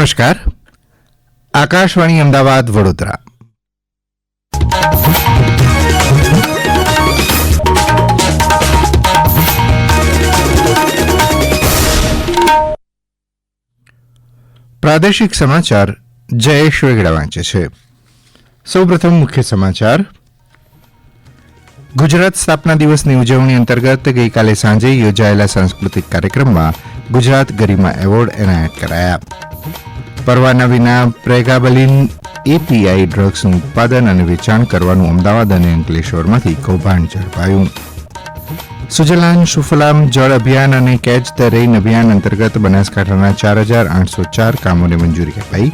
નમસ્કાર. આકાશવાણી અમદાવાદ, વડોદરા. પ્રાદેશિક સમાચાર જયેશ વેગડા વાંચે છે. સૌપ્રથમ મુખ્ય સમાચાર. ગુજરાત સ્થાપના દિવસની ઉજવણી અંતર્ગત ગઈકાલે સાંજે યોજાયેલા સાંસ્કૃતિક કાર્યક્રમમાં ગુજરાત ગરિમા એવોર્ડ એનાયત કરાયા. પરવાના વિના પ્રેગાબલિન એપીઆઈ ડ્રગ્સનું ઉત્પાદન અને વેચાણ કરવાનું અમદાવાદ અને અંકલેશ્વરમાંથી કૌભાંડ ઝડપાયું. સુજલામ સુફલામ જળ અભિયાન અને કેચ ધ રેઇન અભિયાન અંતર્ગત બનાસકાંઠાના ચાર હજાર આઠસો ચાર કામોને મંજૂરી અપાઈ.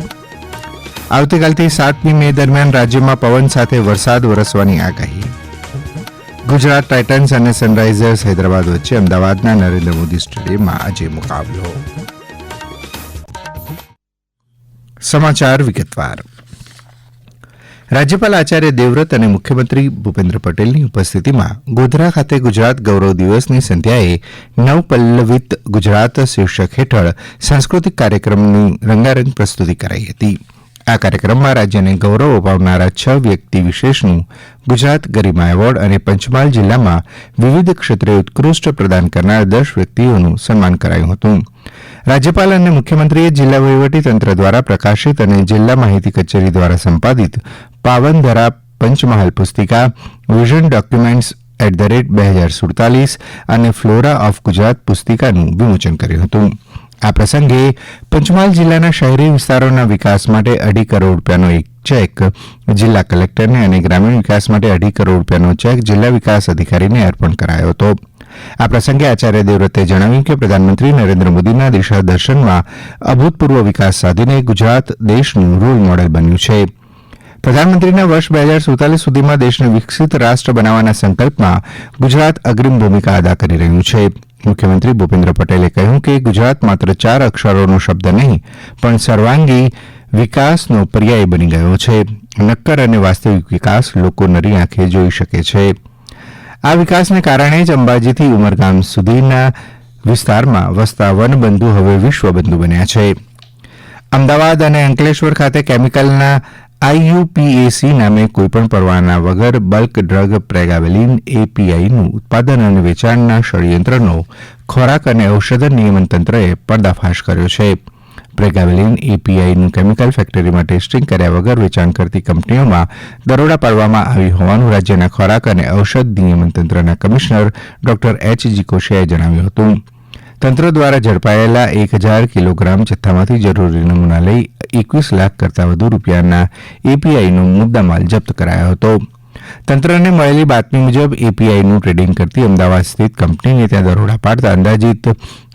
આવતીકાલથી સાતમી મે દરમિયાન રાજ્યમાં પવન સાથે વરસાદ વરસવાની આગાહી. ગુજરાત ટાઇટન્સ અને સનરાઇઝર્સ હૈદરાબાદ વચ્ચે અમદાવાદના નરેન્દ્ર મોદી સ્ટેડિયમમાં આજે મુકાબલો. સમાચાર વિગતવાર. રાજ્યપાલ આચાર્ય દેવવ્રત અને મુખ્યમંત્રી ભૂપેન્દ્ર પટેલની ઉપસ્થિતિમાં ગોધરા ખાતે ગુજરાત ગૌરવ દિવસની સંધ્યાએ નવપલ્લવિત ગુજરાત શીર્ષક હેઠળ સાંસ્કૃતિક કાર્યક્રમની રંગારંગ પ્રસ્તુતિ કરાઈ હતી. આ કાર્યક્રમમાં રાજ્યને ગૌરવ અપાવનારા છ વ્યક્તિ વિશેષનું ગુજરાત ગરિમા એવોર્ડ અને પંચમહાલ જિલ્લામાં વિવિધ ક્ષેત્રે ઉત્કૃષ્ટ પ્રદાન કરનાર દસ વ્યક્તિઓનું સન્માન કરાયું હતું. રાજ્યપાલ અને મુખ્યમંત્રીએ જિલ્લા વહીવટીતંત્ર દ્વારા પ્રકાશિત અને જિલ્લા માહિતી કચેરી દ્વારા સંપાદિત Pavandhara Panchmahal પુસ્તિકા vision documents at the rate બે હજાર સુડતાલીસ અને ફ્લોરા ઓફ ગુજરાત પુસ્તિકાનું વિમોચન કર્યું હતું. આ પ્રસંગે પંચમહાલ જિલ્લાના શહેરી વિસ્તારોના વિકાસ માટે અઢી કરોડ રૂપિયાનો એક ચેક, જિલ્લા કલેક્ટરને અને ગ્રામીણ વિકાસ માટે અઢી કરોડ રૂપિયાનો ચેક જિલ્લા વિકાસ અધિકારીને અર્પણ કરાયો હતો. આ પ્રસંગે આચાર્ય દેવવ્રતે જણાવ્યું કે પ્રધાનમંત્રી નરેન્દ્ર મોદીના દિશાદર્શનમાં અભૂતપૂર્વ વિકાસ સાધીને ગુજરાત દેશનું રોલ મોડેલ બન્યું છે. પ્રધાનમંત્રીના વર્ષ બે હજાર સુડતાલીસ સુધીમાં દેશને વિકસિત રાષ્ટ્ર બનાવવાના સંકલ્પમાં ગુજરાત અગ્રીમ ભૂમિકા અદા કરી રહ્યું છે. મુખ્યમંત્રી ભૂપેન્દ્ર પટેલે કહ્યું કે ગુજરાત માત્ર ચાર અક્ષરોનો શબ્દ નહીં, પણ સર્વાંગી વિકાસનો પર્યાય બની ગયો છે. નક્કર અને વાસ્તવિક વિકાસ લોકો નરી આંખે જોઈ શકે છે. આ વિકાસને કારણે જ અંબાજીથી ઉમરગામ સુધીના વિસ્તારમાં વસતા વનબંધુ હવે વિશ્વબંધુ બન્યા છે. અમદાવાદ અને અંકલેશ્વર ખાતે કેમિકલના આઈયુપીએસી નામે કોઈપણ પરવાના વગર બલ્ક ડ્રગ પ્રેગાવેલિન એપીઆઈનું ઉત્પાદન અને વેચાણના ષડયંત્રનો ખોરાક અને ઔષધ નિયમન તંત્રએ પર્દાફાશ કર્યો છે. પ્રેગાવેલિન એપીઆઈનું કેમિકલ ફેક્ટરીમાં ટેસ્ટિંગ કર્યા વગર વેચાણ કરતી કંપનીઓમાં દરોડા પાડવામાં આવી હોવાનું રાજ્યના ખોરાક અને ઔષધ નિયમન તંત્રના કમિશનર ડોક્ટર એચ જી કોશિયાએ જણાવ્યું હતું. તંત્ર દ્વારા ઝડપાયેલા એક હજાર કિલોગ્રામ જથ્થામાંથી જરૂરી નમૂના લઈ એકવીસ લાખ કરતાં વધુ રૂપિયાના એપીઆઈનો મુદ્દામાલ જપ્ત કરાયો હતો. તંત્રને મળેલી બાતમી મુજબ એપીઆઈનું ટ્રેડિંગ કરતી અમદાવાદ સ્થિત કંપનીને ત્યાં દરોડા પાડતા અંદાજીત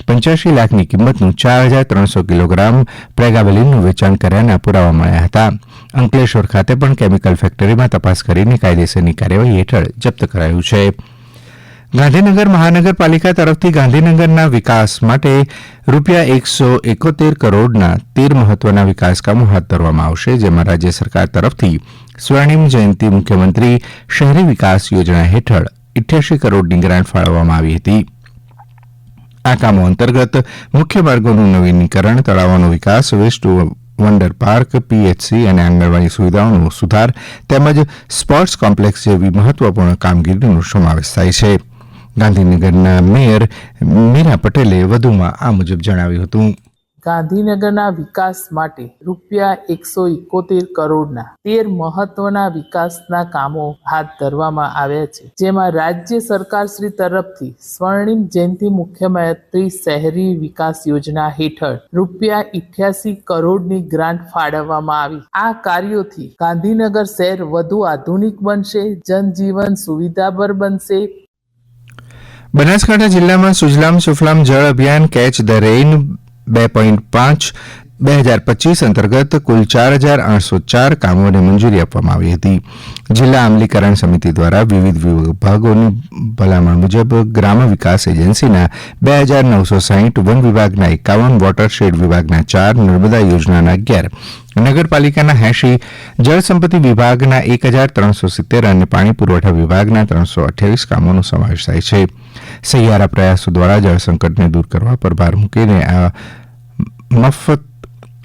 પંચ્યાસી લાખની કિંમતનું ચાર હજાર ત્રણસો કિલોગ્રામ પ્રેગાબેલિનનું વેચાણ કર્યાના પુરાવા મળ્યા હતા. અંકલેશ્વર ખાતે પણ કેમિકલ ફેક્ટરીમાં તપાસ કરીને કાયદેસરની કાર્યવાહી હેઠળ જપ્ત કરાયું છે. ગાંધીનગર મહાનગરપાલિકા તરફથી ગાંધીનગરના વિકાસ માટે રૂપિયા એકસો એકોતેર કરોડના તેર મહત્વના વિકાસ કામો હાથ ધરવામાં આવશે, જેમાં રાજ્ય સરકાર તરફથી સ્વર્ણિમ જયંતિ મુખ્યમંત્રી શહેરી વિકાસ યોજના હેઠળ ઇઠ્યાસી કરોડની ગ્રાન્ટ ફાળવવામાં આવી હતી. આ કામો અંતર્ગત મુખ્ય માર્ગોનું નવીનીકરણ, તળાવોનો વિકાસ, વેસ્ટ વંડર પાર્ક, પીએચસી અને આંગણવાડી સુવિધાઓનો સુધાર તેમજ સ્પોર્ટ્સ કોમ્પ્લેક્ષ જેવી મહત્વપૂર્ણ કામગીરીનો સમાવેશ થાય છે. ગાંધીનગરના મેયર મીરા પટેલે વધુમાં આ મુજબ જણાવ્યું હતું. ગાંધીનગરના વિકાસ માટે રૂપિયા એકસો એકોતેર કરોડના તેર મહત્વના વિકાસના કામો હાથ ધરવામાં આવ્યા છે. જેમાં રાજ્ય સરકાર શ્રી તરફથી સ્વર્ણિમ જયંતિ મુખ્યમંત્રી શહેરી વિકાસ યોજના હેઠળ રૂપિયા ઇઠ્યાસી કરોડની ગ્રાન્ટ ફાળવવામાં આવી. આ કાર્યોથી ગાંધીનગર શહેર વધુ આધુનિક બનશે, જનજીવન સુવિધાભર બનશે. બનાસકાંઠા જિલ્લામાં સુજલામ સુફલામ જળ અભિયાન, કેચ ધ રેઇન બે પોઇન્ટ પાંચ, બે હજાર પચીસ અંતર્ગત કુલ ચાર હજાર આઠસો ચાર કામોને મંજૂરી આપવામાં આવી હતી. જિલ્લા અમલીકરણ સમિતિ દ્વારા વિવિધ વિભાગોની ભલામણ મુજબ ગ્રામ વિકાસ એજન્સીના બે હજાર નવસો સાહીઠ વન વિભાગના એકાવન, વોટરશેડ વિભાગના ચાર, નર્મદા યોજનાના અગિયાર, નગરપાલિકાના એંશી, જળસંપત્તિ વિભાગના એક હજાર ત્રણસો સિત્તેર અને પાણી પુરવઠા વિભાગના ત્રણસો અઠ્યાવીસ કામોનો સમાવેશ થાય છે. સહિયારા પ્રયાસો દ્વારા જળસંકટને દૂર કરવા પર ભાર મૂકીને આ મફત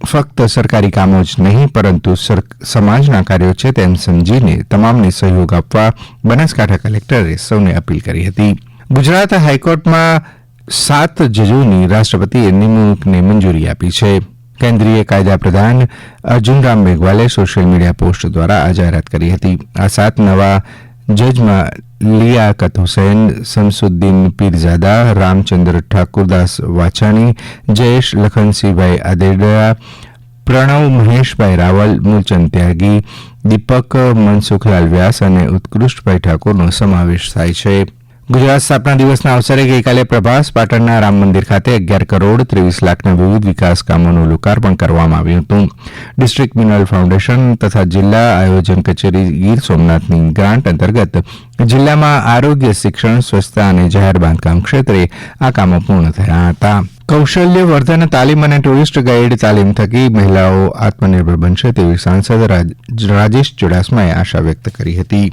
ફક્ત સરકારી કામો જ નહીં, પરંતુ સમાજના કાર્યો છે તેમ સમજીને તમામને સહયોગ આપવા બનાસકાંઠા કલેક્ટરે સૌને અપીલ કરી હતી. ગુજરાત હાઈકોર્ટમાં સાત જજોની રાષ્ટ્રપતિએ નિમણૂકને મંજૂરી આપી છે. કેન્દ્રીય કાયદા પ્રધાન અર્જુનરામ મેઘવાલે સોશિયલ મીડિયા પોસ્ટ દ્વારા આ જાહેરાત કરી હતી. આ સાત નવા જજમાં લિયાકત હુસૈન, શમસુદ્દીન પીરઝાદા, રામચંદ્ર ઠાકુરદાસ વાછાણી, જયેશ લખનસિંહભાઈ આદેડા પ્રણવ મહેશભાઈ રાવલ, મૂલચંદ ત્યાગી, દીપક મનસુખલાલ વ્યાસ અને ઉત્કૃષ્ટભાઈ ઠાકોરનો સમાવેશ થાય છે. ગુજરાત સ્થાપના દિવસના અવસરે ગઈકાલે પ્રભાસ પાટણના રામ મંદિર ખાતે અગિયાર કરોડ ત્રેવીસ લાખના વિવિધ વિકાસ કામોનું લોકાર્પણ કરવામાં આવ્યું હતું. ડિસ્ટ્રિક્ટ મિનરલ ફાઉન્ડેશન તથા જિલ્લા આયોજન કચેરી ગીર સોમનાથની ગ્રાન્ટ અંતર્ગત જિલ્લામાં આરોગ્ય, શિક્ષણ, સ્વચ્છતા અને જાહેર બાંધકામ ક્ષેત્રે આ કામો પૂર્ણ થયા હતા. કૌશલ્ય વર્ધન તાલીમ અને ટુરિસ્ટ ગાઇડ તાલીમ થકી મહિલાઓ આત્મનિર્ભર બનશે તેવી સાંસદ રાજ- રાજેશ ચુડાસમાએ આશા વ્યક્ત કરી હતી.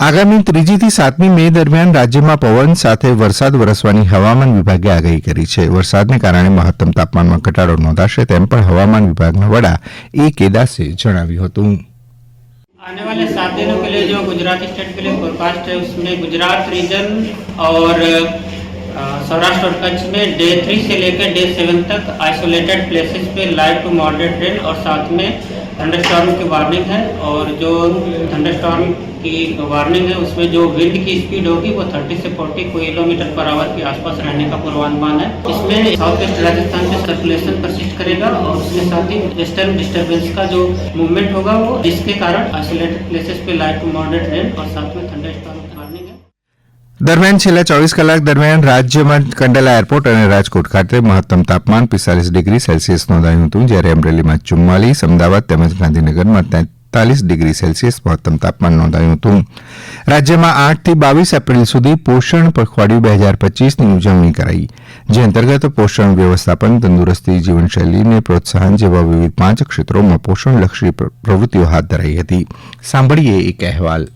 આગામી ત્રીજીથી સાતમી મે દરમિયાન રાજ્યમાં પવન સાથે વરસાદ વરસવાની હવામાન વિભાગે આગાહી કરી છે વરસાદને કારણે મહત્તમ તાપમાનમાં ઘટાડો નોંધાશે તેમ પણ હવામાન વિભાગના વડા એ કેદાસે જણાવ્યું હતું आने वाले सात दिनों के लिए जो गुजरात स्टेट के लिए फोरकास्ट है उसमें गुजरात रीजन और अ, सौराष्ट्र और कच्छ में डे थ्री से लेकर डे सेवन तक आइसोलेटेड प्लेसेस पे लाइट टू मॉडरेट रेन और साथ में थंडरस्टॉर्म की वार्निंग है और जो थंडरस्टॉर्म की वार्निंग है उसमें जो विंड की स्पीड होगी वो 30 से 40 किलोमीटर पर आवर के आसपास रहने का पूर्वानुमान है इसमें साउथ वेस्ट राजस्थान में सर्कुलेशन परसिस्ट करेगा और उसके साथ ही वेस्टर्न डिस्टर्बेंस का जो मूवमेंट होगा वो जिसके कारण आइसोलेटेड प्लेसेस पे लाइट टू मॉडरेट रेन और साथ में थंडरस्टॉर्म की वार्निंग है દરમિયાન છેલ્લા ચોવીસ કલાક દરમિયાન રાજ્યમાં કંડલા એરપોર્ટ અને રાજકોટ ખાતે મહત્તમ તાપમાન પિસ્તાલીસ ડિગ્રી સેલ્સિયસ નોંધાયું હતું જ્યારે અમરેલીમાં ચુમ્માલીસ અમદાવાદ તેમજ ગાંધીનગરમાં તેતાલીસ ડિગ્રી સેલ્સિયસ મહત્તમ તાપમાન નોંધાયું હતું. રાજ્યમાં આઠથી બાવીસ એપ્રિલ સુધી પોષણ પખવાડિયું બે હજાર પચીસની ઉજવણી કરાઈ, જે અંતર્ગત પોષણ વ્યવસ્થાપન, તંદુરસ્તી જીવનશૈલીને પ્રોત્સાહન જેવા વિવિધ પાંચ ક્ષેત્રોમાં પોષણલક્ષી પ્ર- પ્રવૃત્તિઓ હાથ ધરાઈ હતી. સાંભળીએ એક અહેવાલ.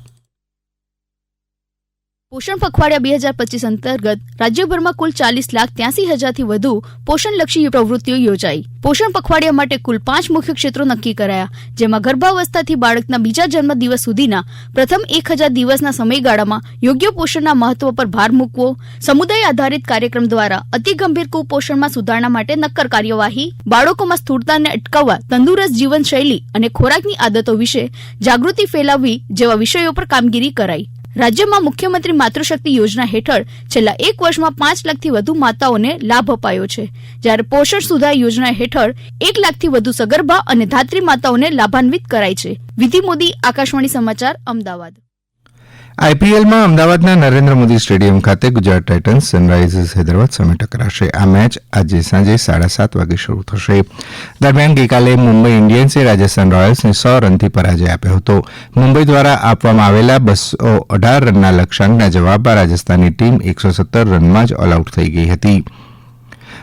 પોષણ પખવાડિયા બે હજાર પચીસ અંતર્ગત રાજ્યભરમાં કુલ ચાલીસ લાખ ત્યાસી હજારથી વધુ પોષણલક્ષી પ્રવૃત્તિઓ યોજાઈ. પોષણ પખવાડિયા માટે કુલ પાંચ મુખ્ય ક્ષેત્રો નક્કી કરાયા, જેમાં ગર્ભાવસ્થાથી બાળકના બીજા જન્મ દિવસ સુધીના પ્રથમ એક હજાર દિવસના સમયગાળામાં યોગ્ય પોષણના મહત્વ પર ભાર મૂકવો, સમુદાય આધારિત કાર્યક્રમ દ્વારા અતિ ગંભીર કુપોષણમાં સુધારણા માટે નક્કર કાર્યવાહી, બાળકોમાં સ્થૂળતાને અટકાવવા તંદુરસ્ત જીવનશૈલી અને ખોરાકની આદતો વિશે જાગૃતિ ફેલાવવી જેવા વિષયો પર કામગીરી કરાઈ. રાજ્યમાં મુખ્યમંત્રી માતૃશક્તિ યોજના હેઠળ છેલ્લા એક વર્ષમાં પાંચ લાખથી વધુ માતાઓને લાભ અપાયો છે. જ્યારે પોષણ સુધાર યોજના હેઠળ એક લાખથી વધુ સગર્ભા અને ધાત્રી માતાઓને લાભાન્વિત કરાઈ છે. વિધિ મોદી, આકાશવાણી સમાચાર, અમદાવાદ. આઈપીએલમાં અમદાવાદના નરેન્દ્ર મોદી સ્ટેડિયમ ખાતે ગુજરાત ટાઇટન્સ સનરાઇઝર્સ હૈદરાબાદ સામે ટકરાશે. આ મેચ આજે સાંજે સાડા સાત વાગે શરૂ થશે. દરમિયાન ગઈકાલે મુંબઈ ઇન્ડિયન્સે રાજસ્થાન રોયલ્સને સો રનથી પરાજય આપ્યો હતો. મુંબઈ દ્વારા આપવામાં આવેલા બસો અઢાર રનના લક્ષ્યાંકના જવાબમાં રાજસ્થાનની ટીમ એકસો સત્તર રનમાં જ ઓલઆઉટ થઈ ગઈ હતી.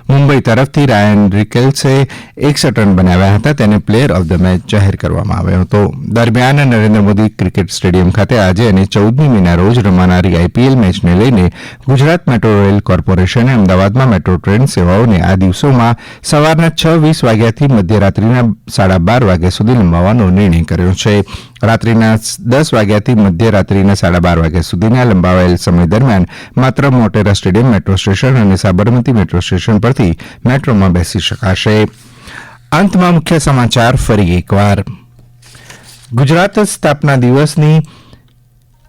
મુંબઈ તરફથી રાયન રિકેલ્સે એકસઠ રન બનાવ્યા હતા. તેને પ્લેયર ઓફ ધ મેચ જાહેર કરવામાં આવ્યો હતો. દરમિયાન નરેન્દ્ર મોદી ક્રિકેટ સ્ટેડિયમ ખાતે આજે અને ચૌદમી મેના રોજ રમાનારી આઈપીએલ મેચને લઈને ગુજરાત મેટ્રો રેલ કોર્પોરેશને અમદાવાદમાં મેટ્રો ટ્રેન સેવાઓને આ દિવસોમાં સવારના છ વીસ વાગ્યાથી મધ્યરાત્રિના સાડા બાર વાગ્યા સુધી લંબાવવાનો નિર્ણય કર્યો છે. રાત્રિના દસ વાગ્યાથી મધ્યરાત્રિના સાડા બાર વાગ્યા સુધીના લંબાવાયેલ સમય દરમિયાન માત્ર મોટેરા સ્ટેડિયમ, મેટ્રો સ્ટેશન અને સાબરમતી મેટ્રો સ્ટેશન પરથી મેટ્રોમાં બેસી શકાશે. અંતમાં મુખ્ય સમાચાર ફરી એકવાર. ગુજરાત સ્થાપના દિવસની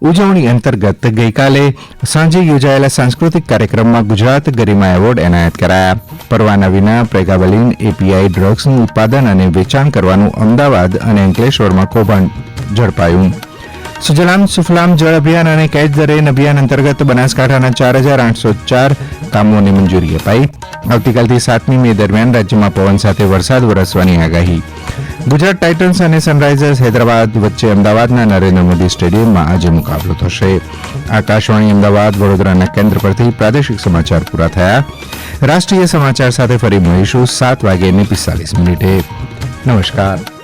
ઉજવણી અંતર્ગત ગઈકાલે સાંજે યોજાયેલા સાંસ્કૃતિક કાર્યક્રમમાં ગુજરાત ગરિમા એવોર્ડ એનાયત કરાયા. પરવાના વિના પ્રેગાબલિન એપીઆઈ ડ્રગ્સનું ઉત્પાદન અને વેચાણ કરવાનું અમદાવાદ અને અંકલેશ્વરમાં કૌભાંડ ઝડપાયું. સુજલામ સુફલામ જળ અભિયાન અને કેચ ધ રેન અભિયાન અંતર્ગત બનાસકાંઠાના ચાર હજાર આઠસો ચાર કામોને મંજૂરી અપાઈ. આવતીકાલથી સાતમી મે દરમિયાન રાજ્યમાં પવન સાથે વરસાદ વરસવાની આગાહી. ગુજરાત ટાઇટન્સ અને સનરાઇઝર્સ હૈદરાબાદ વચ્ચે અમદાવાદના નરેન્દ્ર મોદી સ્ટેડિયમમાં આજે મુકાબલો થશે. આકાશવાણી અમદાવાદ, વડોદરાના કેન્દ્ર પરથી પ્રાદેશિક સમાચાર પૂરા થયા. રાષ્ટ્રીય સમાચાર સાથે ફરી મળીશું સાત વાગ્યે ને પિસ્તાલીસ મિનિટે. નમસ્કાર.